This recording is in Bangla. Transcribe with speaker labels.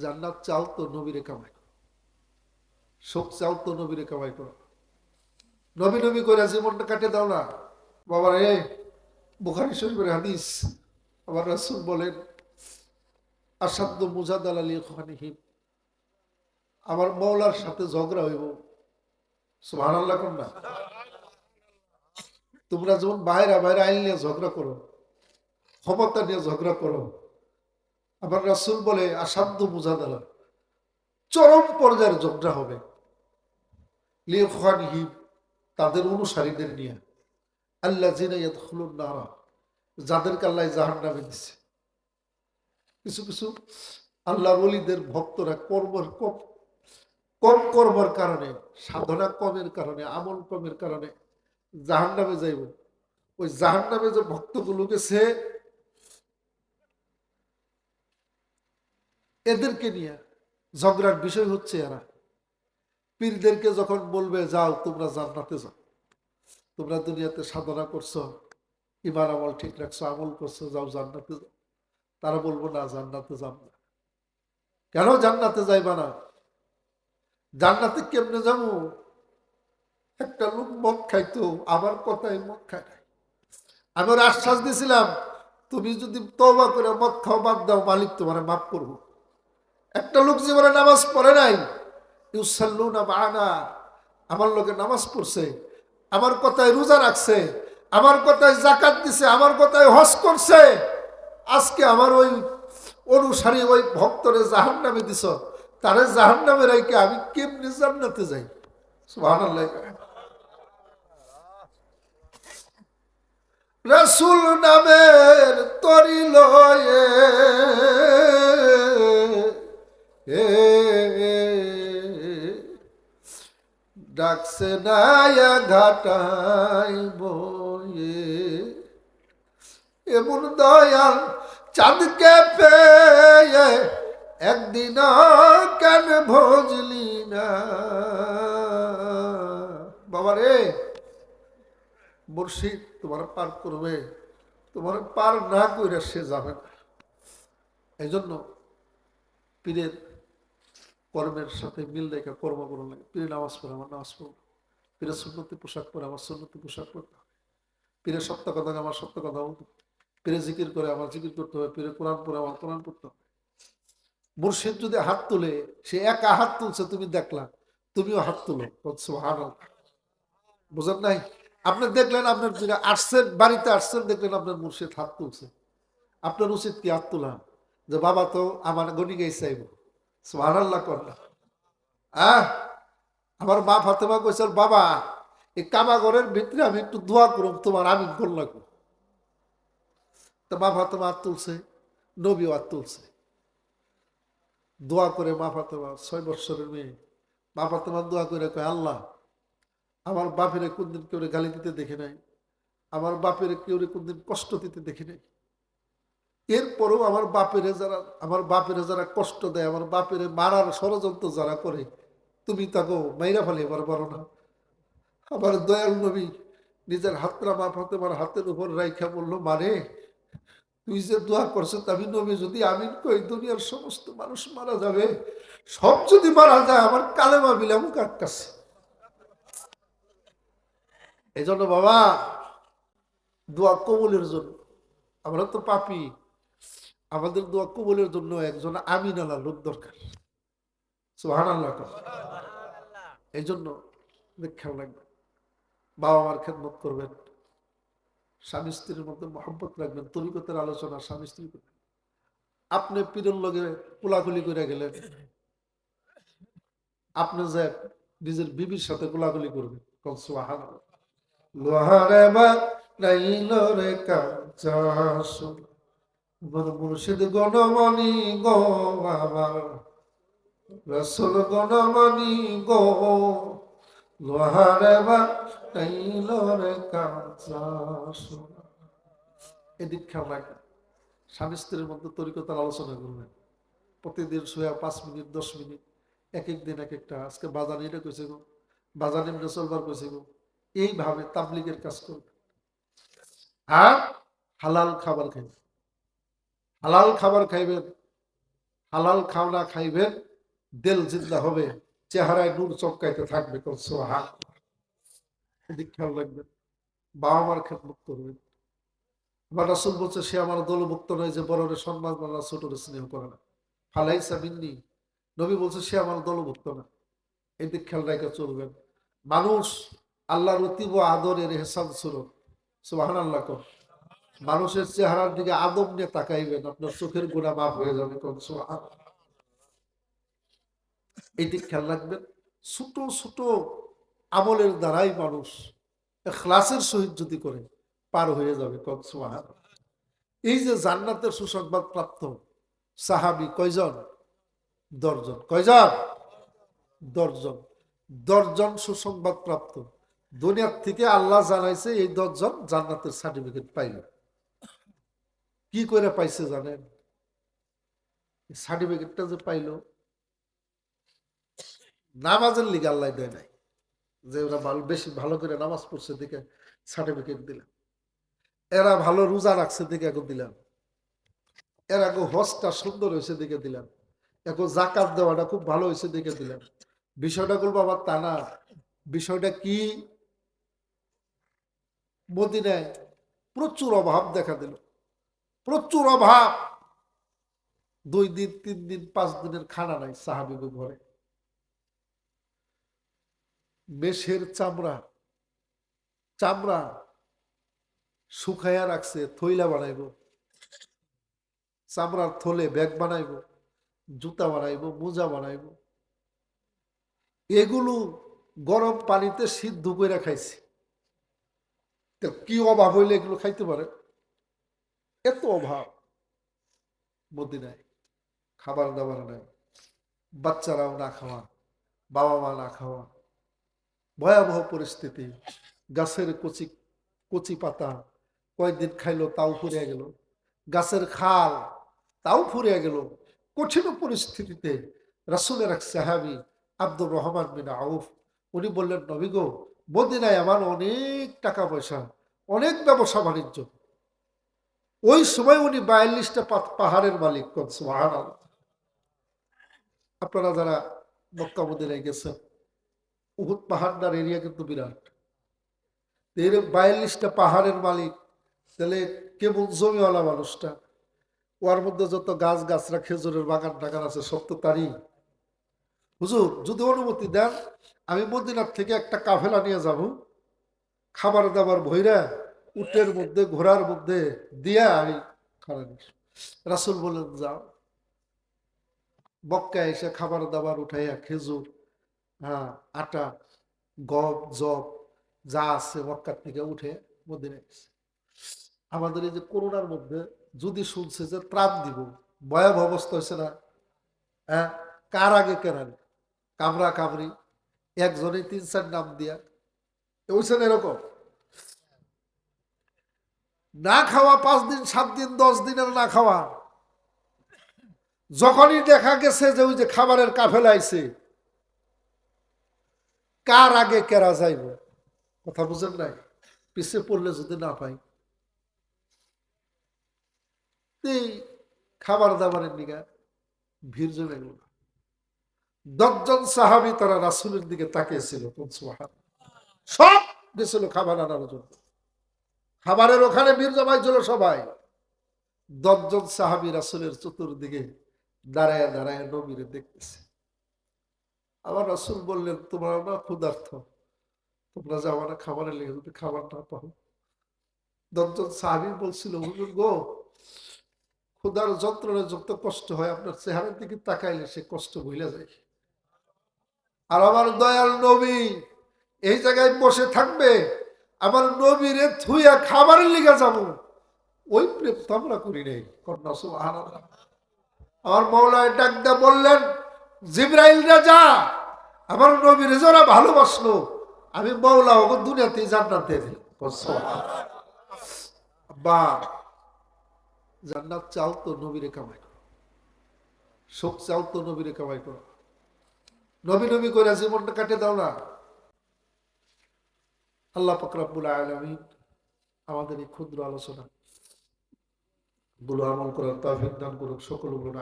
Speaker 1: জান্নাত চাও তো নবীরে কামাই করো। শোক চাও তো নবীরে কামাই করো। নবী নবী করে জীবনটা কাটে দাও না। বাবা রে বুখারি শরীফের হাদিস। আমার রাসুল বলেন আসাদ্দ মুজাদ আলী খানিহিম আমার মৌলার সাথে ঝগড়া হইব। সুহান না। তোমরা যেমন বাইরে বাইরে আইন নিয়ে ঝগড়া করো, ক্ষমতা নিয়ে ঝগড়া করো আমার রাসুল বলে আসাধ্য মুজাদালা, চরম পর্যায়ের ঝগড়া হবে। তাদের অনুসারীদের নিয়ে। আল্লাহ খুলুন নারা, যাদেরকে আল্লাহ জাহান নামে দিচ্ছে কিছু কিছু আল্লাহর অলিদের ভক্তরা কর্মের কম কম কর্মের কারণে, সাধনা কমের কারণে, আমল কমের কারণে জাহান নামে যাইব। ওই জাহান নামে যে ভক্তগুলো গেছে এদেরকে নিয়ে ঝগড়ার বিষয় হচ্ছে এরা। পীরদেরকে যখন বলবে, যাও, তোমরা জান্নাতে যাও। তোমরা দুনিয়াতে সাধনা করছ ইমান আমল ঠিক রাখছো, আমল করছ, যাও জান্নাতে যাও। তারা বলব, না, জান্নাতে যাব না। কেন জান্নাতে যাইবা না? জান্নাতে কেমনে যাব? একটা লোক মদ খাইতো, আমার কথায় মদ খায় নাই। আমি ওর আশ্বাস দিয়েছিলাম তুমি যদি তবা করে মদ খাও, বাদ দাও, মালিক তোমার মাফ করব। একটা লোক জীবনে নামাজ পড়ে নাই। ইউসাল্লু না বানা আমার লোকে নামাজ পড়ছে, আমার কথায় রোজা রাখছে, আমার কথায় জাকাত দিছে, আমার কথায় হজ করছে। আজকে আমার ওই অনুসারী, ওই ভক্তরে জাহান নামে দিছ, তারে জাহান নামে রাইকে আমি কেমনি জান্নাতে যাই? রসুল নামের তরি লয়ে ডাকছে নায়া ঘাটাই বয়ে। এমন দয়াল চাঁদকে পেয়ে একদিন কেন ভজলি না। বাবা রে, মুর্শিদ, তোমার পার করবে, তোমার পার না করে সে যাবে না। এই জন্য পীরের কর্মের সাথে মিল রেখে কর্ম করুন লাগে। পীরে নামাজ পড়ে, আমার নামাজ পড়ব পীরের সুন্নতি পোশাক পরে, আমার সুন্নতি পোশাক পরতে হবে পীরের সত্য কথা আমার সত্য কথা বলতে পীরে জিকির করে, আমার জিকির করতে হবে। পীরে কোরআন পরে আমার কোরআন পড়তে হবে। মুর্শিদ যদি হাত তুলে, সে একা হাত তুলছে, তুমি দেখলা, তুমিও হাত তুলো। বুঝেন নাই? আপনি দেখলেন আপনার আসছেন, বাড়িতে আসছেন, দেখলেন আপনার মুর্শিদ হাত তুলছে। আপনার উচিত কি হাত তোলা? যে বাবা তো আমার গণি গাই চাইব। সুবহানাল্লাহ করলা আহ, আমার মা ফাতেমা কইছিল বাবা, এই কামাগরের ভিতরে আমি একটু দোয়া করুম, তোমার আমি করলাম তো মা ফাতেমা আর তুলছে, নবীও আর তুলছে। দোয়া করে মা ফাতেমা, ছয় বৎসরের মেয়ে। মা ফাতেমা দোয়া করে কয়, আল্লাহ, আমার বাপের কোনদিন কেউ গালি দিতে দেখে নাই, আমার বাপের কেউ কোনদিন কষ্ট দিতে দেখে নাই। এরপরেও আমার বাপের যারা, আমার বাপের যারা কষ্ট দেয়, আমার বাপের মারার ষড়যন্ত্র যারা করে, তুমি তাকে মাইরা ফেলে এবার বলো না। আমার দয়াল নবী নিজের হাতরা মা ফাতেমার হাতের উপর রাইখা বলল মানে তুই যে দোয়া করছ আমি নবী, যদি আমিন কই, দুনিয়ার সমস্ত মানুষ মারা যাবে, সব যদি মারা যায়, আমার কালেমা বিলাম কার কাছে? এই জন্য বাবা, দোয়া কবুলের জন্য। আমরা তো পাপি। আমাদের দোয়া কবুলের জন্য একজন আমিন আল্লাহ লোক দরকার। সুহান আল্লাহ এই জন্য খেয়াল রাখবেন। বাবা মার খেদমত করবেন। স্বামী স্ত্রীর মধ্যে মহব্বত রাখবেন। তরিকতের আলোচনা স্বামী স্ত্রী করবেন। আপনি পীরের লগে কোলাগুলি করে গেলেন। আপনি যে নিজের বিবির সাথে কোলাগুলি করবেন। কম সুহান লোহারে বা নাইল রে কাঞ্চাস মুর্শিদ গণমণি গো আমার রসুল গণমণি গো, লোহারে বা নাইল রে কাঞ্চাস এদিক খেয়াল স্বামী স্ত্রীর মধ্যে তরিকতার আলোচনা করবেন। প্রতিদিন সোয়া পাঁচ মিনিট, দশ মিনিট, এক এক দিন, এক একটা। আজকে বাজানি এটা কইছে গো বাজানি চলবার কইছে গো। এইভাবে তাবলিগের কাজ করবে আর হালাল খাবার খাইবেন। হালাল খাবার খাইবেন, হালাল খাওনা খাইবেন, দেল জিন্দা হবে, চেহারায় নূর চমকাইতে থাকবে খেয়াল রাখবেন, বাবা মার বা রাসুল বলছে, সে আমার দলভুক্ত নয় যে বড়রে সম্মান করে না ছোটরে স্নেহ করে না। ফালাইসা মিন্নি। নবী বলছে, সে আমার দলভুক্ত না। এদিক খেয়াল রেখে চলবেন। মানুষ আল্লাহর অতীব আদরের হেসান ছিল সুবাহান আল্লাহ কর। মানুষের চেহারার দিকে আদম নিয়ে তাকাইবেন, আপনার চোখের গুণা মাফ হয়ে যাবে, কোন এই খেয়াল রাখবেন, ছোট ছোট আমলের দ্বারাই মানুষ ক্লাসের সহিত যদি করে, পার হয়ে যাবে, কোন সুবহান এই যে জান্নাতের সুসংবাদ প্রাপ্ত সাহাবি কয়জন? দশজন। কয়জন? দশজন। দশজন সুসংবাদ প্রাপ্ত। দুনিয়ার থেকে আল্লাহ জানাইছে, এই দশজন জান্নাতের সার্টিফিকেট পাইল। কি করে পাইছে জানেন? সার্টিফিকেটটা যে পাইল, নামাজের লিগে আল্লাহ দেয় নাই। যে ওরা ভালো, বেশি ভালো করে নামাজ পড়ছে, দেখে সার্টিফিকেট দিলাম। এরা ভালো রোজা রাখছে, দেখে এখন দিলাম। এরা এখন হজটা সুন্দর হয়েছে, দেখে দিলাম। এখন জাকাত দেওয়াটা খুব ভালো হয়েছে, দেখে দিলাম। বিষয়টা বলব আবার তা না। বিষয়টা কি? মদিনায় প্রচুর অভাব দেখা দিল। প্রচুর অভাব। দুই দিন, তিন দিন, পাঁচ দিনের খানা নাই সাহাবিগো ঘরে। মেষের চামড়া চামড়া শুকাইয়া রাখছে, থইলা বানাইব। চামড়ার থলে ব্যাগ বানাইব, জুতা বানাইব, মোজা বানাইব। এগুলো গরম পানিতে সিদ্ধ করে খাইছে। কি অভাব হইলে এগুলো খাইতে পারে এত অভাব। মদিনায় খাবার দাবার নাই, বাচ্চারাও না খাওয়া বাবা মা না খাওয়া, ভয়াবহ পরিস্থিতি। গাছের কচি কচি পাতা কয়েকদিন খাইলো, তাও ফুরিয়ে গেল। গাছের খাল, তাও ফুরিয়ে গেল। কঠিন পরিস্থিতিতে রাসুলের এক সাহাবি আব্দুর রহমান বিন আউফ, উনি বললেন, নবী গো, মদিনায় আমার অনেক টাকা পয়সা অনেক ব্যবসা বাণিজ্য ওই সময় উনি বায়াল্লিশটা পাহাড়ের মালিক সুবহানাল্লাহ। আপনারা যারা মক্কা মদিনায় গেছেন, উহুদ পাহাড়টার এরিয়া কিন্তু বিরাট। বায়াল্লিশটা পাহাড়ের মালিক তাহলে কেবল জমিওয়ালা মানুষটা। ওর মধ্যে যত গাছ গাছরা খেজুরের বাগান টাগান আছে, সব তো তারই। হুজুর, যদি অনুমতি দেন, আমি মদিনার থেকে একটা কাফেলা নিয়ে যাব। খাবার দাবার ভৈরা উটের মধ্যে, ঘোড়ার মধ্যে দিয়া আমি খারাপ রাসুল বলেন যাও। বক্কা এসে খাবার দাবার উঠাইয়া খেজুর হ্যাঁ আটা, গম জব যা আছে মক্কার থেকে উঠে মদিনায় গেছে। আমাদের এই যে করোনার মধ্যে যদি শুনছে যে ত্রাণ দিব, ভয়াবহ অবস্থা হয়েছে না? হ্যাঁ কার আগে কেনার কামরা কামরি একজনে তিন চার নাম দিয়া। হয়েছে এরকম। না খাওয়া পাঁচ দিন, সাত দিন, দশ দিনের না খাওয়া। যখনই দেখা গেছে যে ওই যে খাবারের কাফেলা কার আগে কেরা যাইব? কথা বুঝেন নাই? পিছে পড়লে যদি না পাই। এই খাবার দাবারের দিকে ভিড় জমে গেল। দশজন সাহাবি তারা রাসুলের দিকে তাকিয়েছিল। সব গেছিল খাবার আনার জন্য। খাবারের ওখানে বীর ভিড় জমাইছিল সবাই। দশজন সাহাবি রাসুলের চতুর্দিকে দাঁড়ায় দাঁড়ায় নবীরে দেখতেছে। আবার রাসুল বললেন, তোমরা না ক্ষুধার্থ তোমরা যাও না খাবারের লেগে যদি খাবার না পাও? দশজন সাহাবি বলছিল, হুজুর গো, ক্ষুধার যন্ত্রণা যত কষ্ট হয়, আপনার চেহারার দিকে তাকাইলে সে কষ্ট ভুলে যায়। আর আমার দয়াল নবী এই জায়গায় বসে থাকবে আমার নবীরে থুইয়া খাবারের লিগে যাব। ওই প্রেম তো আমরা করি নাই, কন্যা সুবহানাল্লাহ। আমার মৌলায় ডাকদা বললেন, জিব্রাইল রাজা, আমার নবীরে যারা ভালোবাসলো, আমি মৌলা ওকে দুনিয়াতে জান্নাত বা জান্নাত চাও তো নবীরে কামাই করো। শোক চাও তো নবীরে কামাই করো। নবী নবী করে জীবনটা কাটে দাও না। আল্লাহ ফকরাবুল আলমিন আমাদের এই ক্ষুদ্র আলোচনা গুলো আমল করার তাফিক দান করুক সকলগুলো